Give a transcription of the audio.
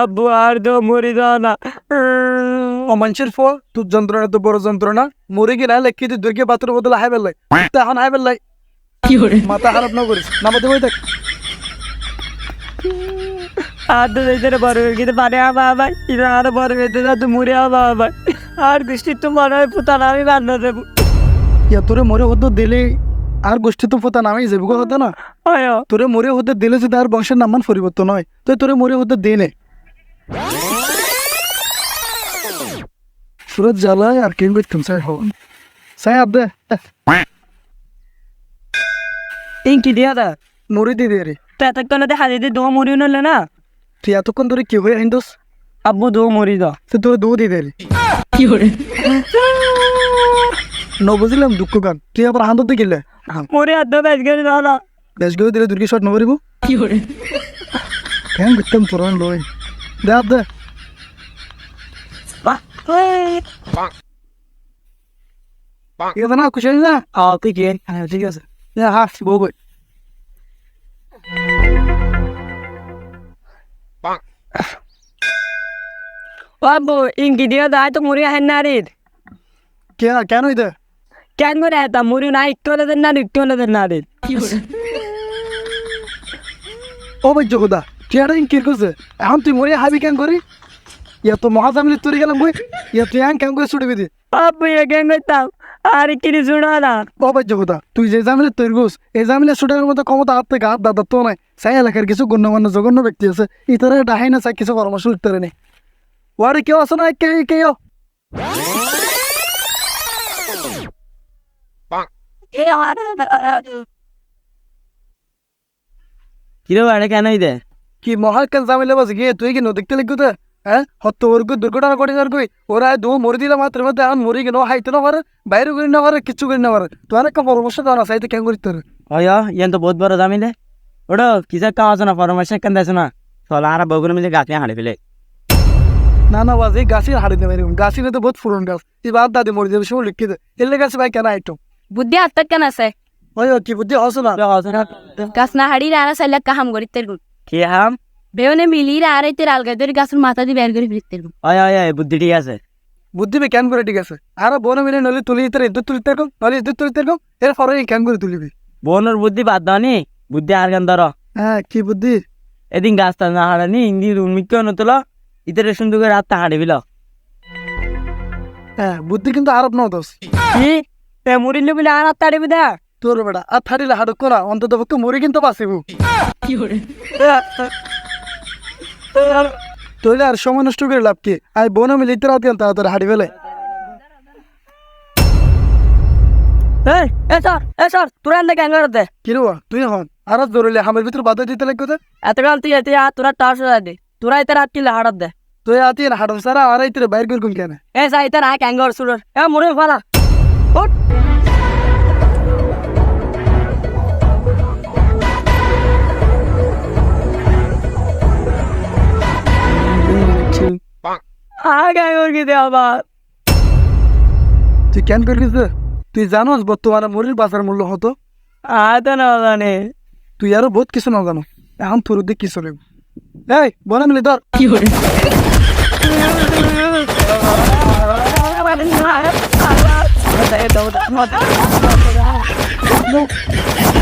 আব্বু আর তো মরি দাও না। অমানুষের ফল তোর যন্ত্রণা তো বড় যন্ত্রণা। মরে গেলে লেখি তুই দুর্গে বাতুর বদলে হাই বেলাই তা এখন হাই বেলাই মাথা খারাপ না করিস। নামাতে বই থাক। আর তো এদের বড় হয়ে গেতে পারে আবার আবার এটা আরও বড় হয়েছে না তো মরে আবার আবার। আর বৃষ্টি তো মনে হয় পুতান আমি দেবো ইয়া তোরে মরে হতে দিলে। আর গোষ্ঠী তো পোতা নামেই যাবি গো হতে না? তোরে মরে হতে দিলে যদি আর বংশের নামান পরিবর্তন হয় তো তোরে মরে হতে দিনে সুরত জ্বালায় আর কেন করতাম স্যার হন সাই আব্দে ইঙ্কি দিয়া দা। মরে দিয়ে দে রে তো এতক্ষণ দেখা দো মরি নলে না? তুই এতক্ষণ ধরে কি হয়ে আইন্দোস আব্বু দো মরি দাও তো তোরে দৌ দিয়ে দে রে ন বুঝলাম দুঃখ গান। তুই আবার হান্দতে গেলে? মরে আর তো বেশ গেলে দাও না বেশ গেলে দিলে দুর্গি শট নকরিব কেন করতাম তোর লই দে ঠিক আছে না খুশি না? হ্যাঁ তুই কি ঠিক আছে। হ্যাঁ বউ কই ও আব্বু ইঙ্কি দিয়া দা তো মরি আহেন না রে কে কেন হইতে কেন করে এটা মরি না একটু হলে দেন না একটু হলে দেন না রে ও ভাই জগদা আর কি করছে এখন তুই মরে হাবি কেন করি? ইয়া তো মহাজামিলি তুই গেলাম বই ইয়া তুই এখন কেন করে ছুটবি দি? আব্বু এ কেন করতাম? আর কিনি শুনো না? ও ভাই জগদা তুই যে জামিলে তৈরি গোস এই জামিলে ছুটার মতো ক্ষমতা হাত থেকে হাত দাদা তো নাই। সাই এলাকার কিছু গণ্যমান্য জঘন্য ব্যক্তি আছে ইতারা ডাহাই না চাই কিছু পরামর্শ উঠতে নেই ওয়ারে কেউ আছে না? কে কেউ? কিরে বাড়ে কেন দে কি মহাকাল জামিলে বাস গিয়ে তুই কি দেখতে লিখু তো হ্যাঁ হত্য ওরকু দুর্ঘটনা করে আর কই ওরা দু মরে দিলে মাত্র মধ্যে এখন মরে গেল হাইতে না পারে বাইরে করি না পারে কিচ্ছু করি না পারে তো অনেক পরামর্শ দেওয়া না সাইতে কেন করি তোর অয় ইয়ান তো বহুত বড় দে ওটা কিসের আছে না পরামর্শ কেন দেছ না? চল আর বগুনে মিলে গাছ হাঁড়ি ফেলে না না বাজ এই গাছের হাড়ি দেবে তো বহুত পুরন গাছ এই বাদ দাদি মরে যাবে সময় লিখে দে। এলে গাছ ভাই কেন আইটম বুদ্ধি আত্মার কেন আছে ওই কি বুদ্ধি হস না গাছ না হাড়ি রানা সাইলা কাহাম করি তের গুণ কি হাম বেউনে মিলি রাড়াই তের আলগাই ধরে গাছের মাথা দিয়ে বের করে ফিরতের গুণ অয় অয় অয় বুদ্ধি ঠিক আছে বুদ্ধি বে কেন করে ঠিক আছে আর বোন মিলে নলে তুলি তোর ইদ্যুৎ তুলিতে এরকম নলে ইদ্যুৎ তুলিতে এরকম এর পরে কেন করে তুলিবি বোনের বুদ্ধি বাদ দাও নি বুদ্ধি আর কেন ধরো হ্যাঁ কি বুদ্ধি এদিন গাছটা না হারানি ইন্দি উন্মিক্য নতুল ইতারে সুন্দর করে রাতটা হাঁড়ি বিল হ্যাঁ বুদ্ধি কিন্তু আরব ন দোষ কি এ মুড়িলে বলে আর রাতটা হাঁড়ি দা। তোর বেটা আর থারিলে হাড় করা অন্তত পক্ষে মরে কিন্তু বাঁচিব। তোলে আর সময় নষ্ট করে লাভ কি? আই বোন মিলে ইতে রাত গেল তাড়াতাড়ি হাড়ি ফেলে সর সর কেন কি তুই এখন? আর ধরলে হামের ভিতর বাধা দিতে লাগবে এতকাল তুই এতে আ তোরা টর্চ দে। তোরা ইতার হাত কিলে হাড়ত দে তুই আতি হাড় সারা আর বাইর করকুন কেন। এ সা ইতার আ ক্যাঙ্গর সুরর। এ মুড়ে ফালা। ওট আ ক্যাঙ্গর কি দে আবার। তুই কেন করবি যে? তুই জানোস বর্তমানে মুড়ির বাজার মূল্য হতো আ তো না জানে। তুই আরও বহুত কিছু না জানো। এখন তোর দিক কিছু নেব এই বোন মিলে ধর। কি roda, roda, roda, roda. Não.